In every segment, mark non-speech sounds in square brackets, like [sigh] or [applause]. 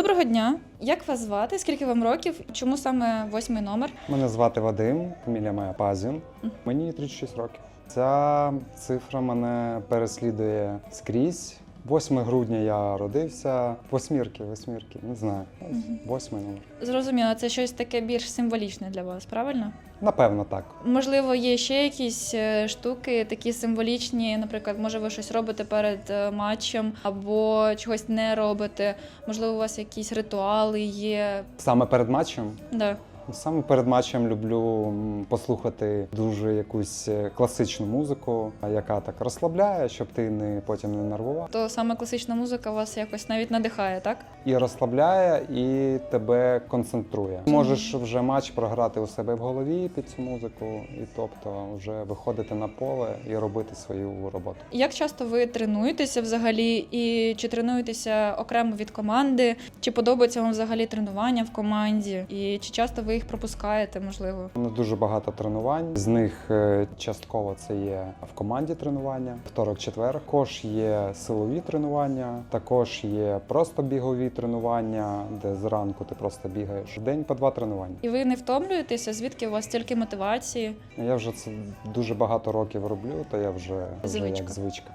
Доброго дня. Як вас звати? Скільки вам років? Чому саме восьмий номер? Мене звати Вадим, фамілія моя Пазін. Мені 36 років. Ця цифра мене переслідує скрізь. 8 грудня я родився. Восьмірки, восьмірки, не знаю. Восьмий номер. Зрозуміло, це щось таке більш символічне для вас, правильно? Напевно, так. Можливо, є ще якісь е, штуки, такі символічні. Наприклад, може, ви щось робите перед е, матчем або чогось не робите. Можливо, у вас якісь ритуали є. Саме перед матчем. Да. Саме перед матчем люблю послухати дуже якусь е, класичну музику, яка так розслабляє, щоб ти не потім не нервував. То саме класична музика вас якось навіть надихає, так? І розслабляє, і тебе концентрує. Можеш вже матч програти у себе в голові під цю музику, і тобто вже виходити на поле і робити свою роботу. Як часто ви тренуєтеся взагалі, і чи тренуєтеся окремо від команди? Чи подобається вам взагалі тренування в команді? І чи часто ви їх пропускаєте, можливо? У мене дуже багато тренувань. З них е, частково це є в команді тренування. Второк, четвер. Також є силові тренування, також є просто бігові тренування, де зранку ти просто бігаєш. В День по два тренування. І ви не втомлюєтеся? Звідки у вас стільки мотивації? Я вже це дуже багато років роблю, то я вже, вже як звичка.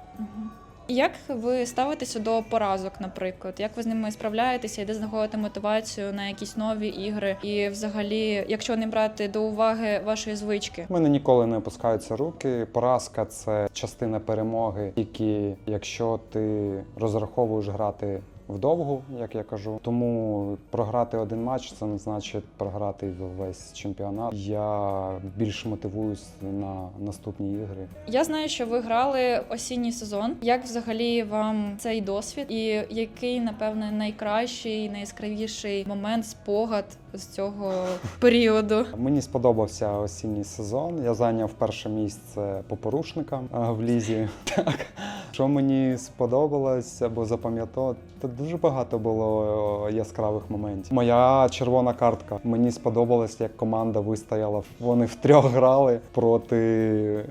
Як ви ставитеся до поразок, наприклад? Як ви з ними справляєтеся і де знаходите мотивацію на якісь нові ігри? І взагалі, якщо не брати до уваги вашої звички? У мене ніколи не опускаються руки. Поразка це частина перемоги, тільки якщо ти розраховуєш грати вдовгу, як я кажу. Тому програти один матч це не значить програти весь чемпіонат. Я більш мотивуюсь на наступні ігри. Я знаю, що ви грали осінній сезон. Як взагалі вам цей досвід? І який, напевне, найкращий, найяскравіший момент, спогад з цього [laughs] періоду? Мені сподобався осінній сезон. Я зайняв перше місце по порушникам в лізі. [laughs] Так. Що мені сподобалось або запам'ятало, дуже багато було яскравих моментів. Моя червона картка. Мені сподобалось, як команда вистояла. Вони втрьох грали проти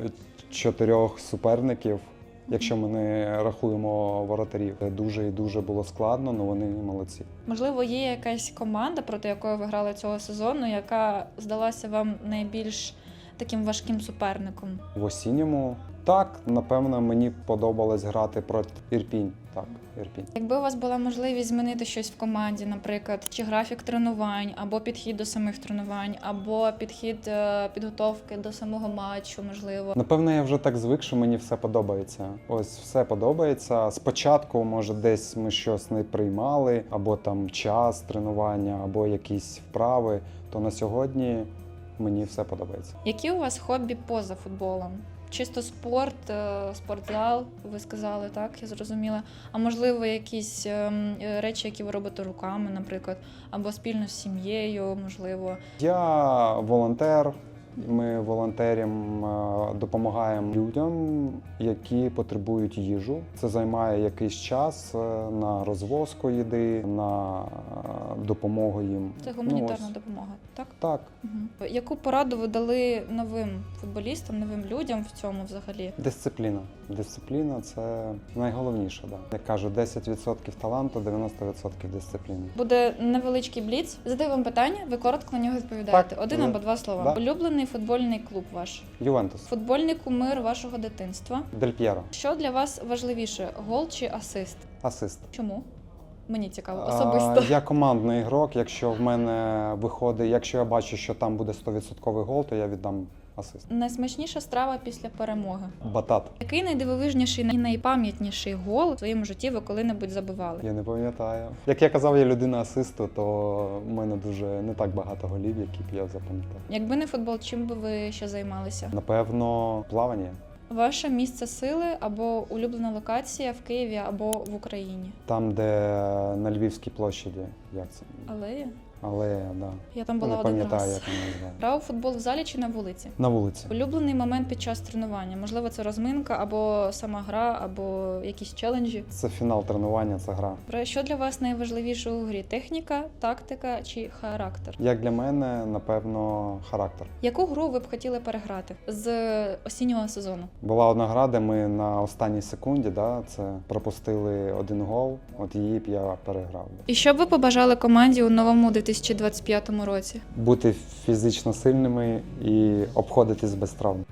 чотирьох суперників. Якщо ми не рахуємо воротарів, дуже і дуже було складно, але вони молодці. Можливо, є якась команда, проти якої ви грали цього сезону, яка здалася вам найбільш таким важким суперником? В осінньому так, напевно, мені подобалось грати проти Ірпінь. Так, Ірпінь. Якби у вас була можливість змінити щось в команді, наприклад, чи графік тренувань, або підхід до самих тренувань, або підхід е, підготовки до самого матчу, можливо. Напевно, я вже так звик, що мені все подобається. Ось все подобається. Спочатку, може, десь ми щось не приймали, або там час тренування, або якісь вправи. То на сьогодні мені все подобається. Які у вас хобі поза футболом? Чисто спорт, е, спортзал, ви сказали, так? Я зрозуміла. А можливо, якісь ем, е, речі, які ви робите руками, наприклад, або спільно з сім'єю, можливо. Я волонтер. Ми волонтерам е, допомагаємо людям, які потребують їжу. Це займає якийсь час е, на розвозку їди, на е, допомогу їм. Це Ну, гуманітарна ось. допомога, так? Так, Угу. Яку пораду ви дали новим футболістам, новим людям в цьому взагалі? дисципліна. Дисципліна це найголовніше. Да. Як кажу, 10% таланту, 90% дисципліни. Буде невеличкий бліц. Задаю вам питання, ви коротко на нього відповідаєте. Так, Один або два слова. Да. Улюблений футбольний клуб ваш. Ювентус, Футбольний кумир вашого дитинства. Дель П'єро, Що для вас важливіше, гол чи асист? асист. Чому? Мені цікаво, А, особисто. Я командний ігрок. Якщо в мене виходить, якщо я бачу, що там буде 100% гол, то я віддам асист. Найсмачніша страва після перемоги. Батат. Який найдивовижніший і найпам'ятніший гол у своєму житті ви коли-небудь забивали? Я не пам'ятаю. Як я казав, я людина асисту, то в мене дуже не так багато голів, які б я запам'ятав. Якби не футбол, чим би ви ще займалися? Напевно, плавання. Ваше місце сили або улюблена локація в Києві або в Україні? Там, де на Львівській площаді, як це? Алея? Але да. Я там не була один пам'ятаю, раз. як вона. Грав у футбол в залі чи на вулиці? На вулиці. Улюблений момент під час тренування. Можливо, це розминка, або сама гра, або якісь челенджі. Це фінал тренування, це гра. Про що для вас найважливіше у грі? Техніка, тактика чи характер? Як для мене, напевно, характер. Яку гру ви б хотіли переграти з осіннього сезону? Була одна гра, де ми на останній секунді, да, це пропустили один гол, от її б я переграв. І що б ви побажали команді у новому 2025 році? Бути фізично сильними і обходитись без травм.